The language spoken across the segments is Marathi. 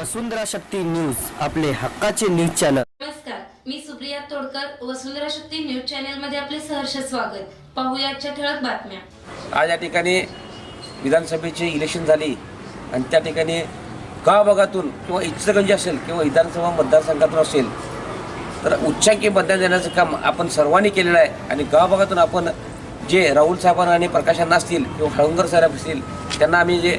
वसुंधरा शक्ती न्यूज आपले हक्काचे न्यूज चॅनल. नमस्कार मी सुप्रिया तोडकर वसुंधरा शक्ती न्यूज चॅनलमध्ये आपले सहर्ष स्वागत. पाहूया आजच्या ठळक बातम्या. आज या ठिकाणी विधानसभेची इलेक्शन झाली आणि त्या ठिकाणी गावभागातून किंवा इचलकरंजी असेल किंवा विधानसभा मतदारसंघातून असेल तर उच्चांकी मतदान देण्याचं काम आपण सर्वांनी केलेलं आहे. आणि गावभागातून आपण जे राहुल साहेबांना आणि प्रकाशांना असतील किंवा हळवंकर साहेब असतील त्यांना आम्ही जे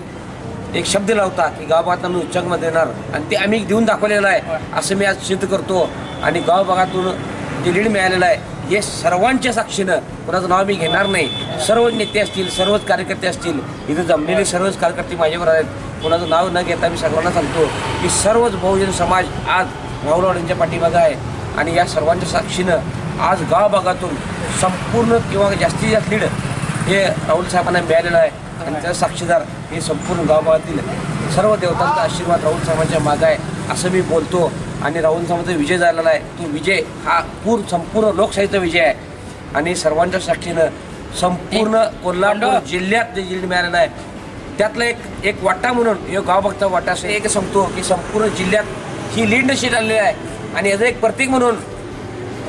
एक शब्द लावता की गावभागातून आम्ही उच्चांक देणार आणि ते आम्ही देऊन दाखवलेलं आहे असं मी आज सिद्ध करतो. आणि गावभागातून जे लीड मिळालेलं आहे हे सर्वांच्या साक्षीनं कुणाचं नाव मी घेणार नाही. सर्व नेते असतील सर्वच कार्यकर्ते असतील इथं जमलेले सर्वच कार्यकर्ते माझ्यावर आहेत. कुणाचं नाव न घेता मी सर्वांना सांगतो की सर्वच बहुजन समाज आज राहुलवाडींच्या पाठीमागं आहे. आणि या सर्वांच्या साक्षीनं आज गावभागातून संपूर्ण किंवा जास्तीत जास्त लीड हे राहुल साहेबांना मिळालेलं आहे. त्याचा साक्षीदार हे संपूर्ण गावभागातील सर्व देवतांचा आशीर्वाद राहुल साहेबांच्या मागं आहे असं मी बोलतो. आणि राहुल साहेबांचा विजय झालेला आहे. तो विजय हा पूर्ण संपूर्ण लोकशाहीचा विजय आहे. आणि सर्वांच्या साक्षीनं संपूर्ण कोल्हापूर जिल्ह्यात जे लीड मिळालेलं आहे त्यातला एक एक वाटा म्हणून हे गावभक्ता वाटा असं एक सांगतो की संपूर्ण जिल्ह्यात ही लीड नशी आलेली आहे. आणि याचं एक प्रतीक म्हणून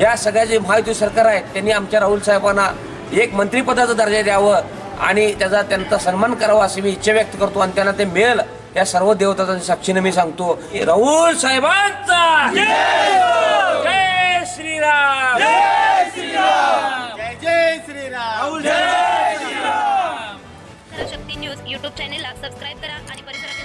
या सगळ्या जे महायुती सरकार आहे त्यांनी आमच्या राहुल साहेबांना एक मंत्रिपदाचा दर्जा द्यावं. आणि त्याचा त्यांचा सन्मान करावा अशी मी इच्छा व्यक्त करतो आणि त्यांना ते मिळेल या सर्व देवताच्या साक्षीने मी सांगतो. राहुल साहेबांचा! जय श्रीराम! शक्ती न्यूज यूट्यूब चॅनेलला सबस्क्राईब करा आणि परिसरात